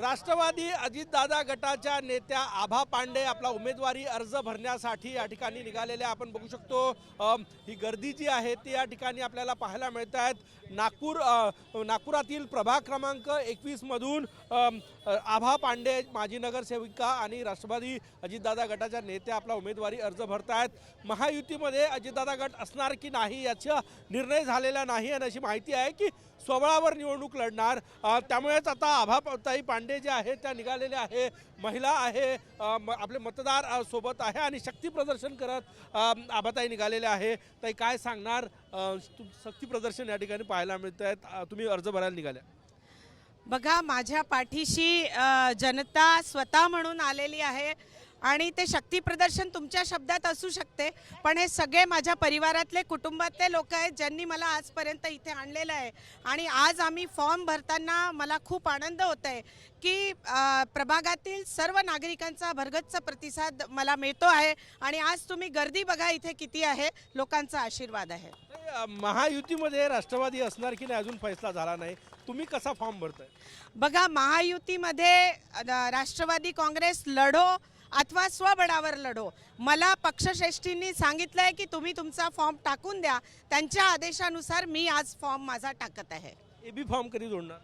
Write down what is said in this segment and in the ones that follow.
राष्ट्रवादी अजितदादा गटाच्या नेत्या आभा पांडे आपला उमेदवारी अर्ज भरण्यासाठी या ठिकाणी निघालेल्या आपण बघू शकतो ही गर्दी जी आहे ती या ठिकाणी आपल्याला पाहायला मिळत आहेत. नागपूर नागपुरातील प्रभाग क्रमांक एकवीसमधून आभा पांडे माजी नगरसेविका आणि राष्ट्रवादी अजितदादा गटाच्या नेत्या आपला उमेदवारी अर्ज भरत आहेत महायुतीमध्ये अजितदादा गट असणार की नाही याचा निर्णय झालेला नाही आणि अशी माहिती आहे की स्वबळावर निवडणूक लढणार. त्यामुळेच आता आभाताई पांडे जे आहेत त्या निघालेल्या आहे. महिला आहे म- आपले मतदार सोबत आहे आणि शक्ती प्रदर्शन करत आबाताई आभाताई निघालेले आहे. ताई काय सांगणार? तुम- शक्ती प्रदर्शन या ठिकाणी पाहायला मिळत आहेत तुम्ही अर्ज भरायला निघाल्या. बघा माझ्या पाठीशी जनता स्वतः म्हणून आलेली आहे. आणि ते शक्ती प्रदर्शन तुमच्या शब्दात असू शकते पण हे सगळे माझ्या परिवारातले कुटुंबातले लोक आहेत ज्यांनी मला आजपर्यंत इथे आणलेलं आहे. आणि आज आम्ही फॉर्म भरताना मला खूप आनंद होत आहे की प्रभागातील सर्व नागरिकांचा भरगच्च प्रतिसाद मला मिळतो आहे. आणि आज तुम्ही गर्दी बघा इथे किती आहे लोकांचा आशीर्वाद आहे. महायुतीमध्ये राष्ट्रवादी असणार की नाही अजून फैसला झाला नाही. तुम्ही कसा फॉर्म भरताय? बघा महायुतीमध्ये राष्ट्रवादी काँग्रेस लढो अथवा स्वबळावर लढो. मला पक्षश्रेष्ठींनी सांगितलंय की तुम्ही तुमचा फॉर्म टाकून द्या. त्यांच्या आदेशानुसार मी आज फॉर्म माझा टाकत आहे. ए बी फॉर्म कधी जोडणार?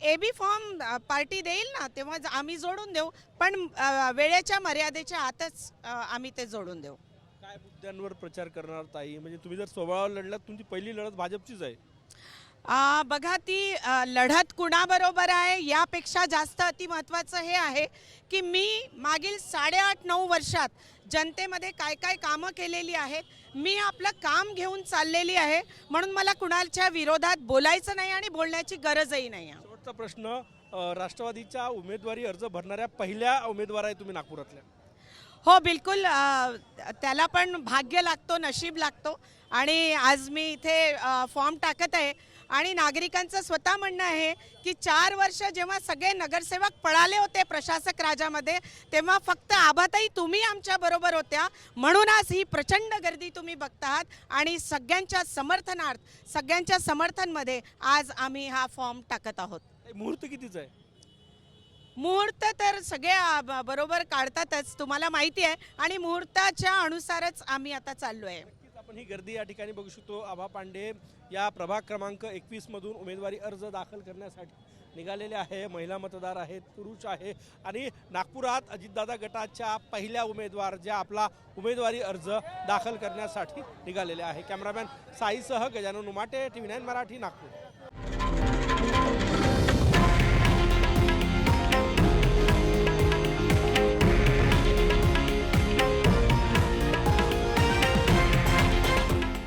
ए बी फॉर्म पार्टी देईल ना तेव्हा आम्ही जोडून देऊ. पण अ, वेळेच्या मर्यादेच्या आतच अ, आम्ही ते जोडून देऊ. काय मुद्द्यांवर प्रचार करणार ताई? म्हणजे तुम्ही जर स्वबळावर लढलात तुमची पहिली लढत भाजपचीच आहे. बघा ती लढत कुणाबरोबर आहे? यापेक्षा जास्त अति महत्त्वाचं हे आहे की मी मागील साडेआठ नऊ वर्षात जनतेमध्ये काय काय कामं केलेली आहेत मी आपलं काम घेऊन चाललेली आहे म्हणून मला कुणाच्या विरोधात बोलायचं नाही आणि बोलण्याची गरजही नाही आहे. शेवटचा प्रश्न राष्ट्रवादीच्या उमेदवारी अर्ज भरणाऱ्या पहिल्या उमेदवार आहे तुम्ही नागपुरातल्या. हो बिलकुल त्याला पण भाग्य लागतो नशीब लागतो. आणि आज मी इथे फॉर्म टाकत आहे. आणि नागरिकांचं स्वतः म्हणणं आहे की चार वर्ष जेव्हा सगळे नगरसेवक पळाले होते प्रशासक राजामध्ये तेव्हा फक्त आबाताई तुम्ही आमच्या बरोबर होत्या. म्हणून आज ही प्रचंड गर्दी तुम्ही बघतात आणि सगळ्यांच्या समर्थनार्थ सगळ्यांच्या समर्थनमध्ये आज आम्ही हा फॉर्म टाकत आहोत. मुहूर्त कितीच आहे? मुहूर्त तर सगळे बरोबर काढतातच तुम्हाला माहिती आहे. आणि मुहूर्ताच्या अनुसारच आम्ही आता चाललो आहे आपण ही गर्दी या ठिकाणी बघू शकतो. आभा पांडे या प्रभाग क्रमांक एकवीसमधून उमेदवारी अर्ज दाखल करण्यासाठी निघालेले आहे. महिला मतदार आहेत पुरुष आहे आणि नागपुरात अजितदादा गटाच्या पहिल्या उमेदवार ज्या आपला उमेदवारी अर्ज दाखल करण्यासाठी निघालेले आहे. Cameraman साईसह Gajanan Umate T V nine Marathi Nagpur.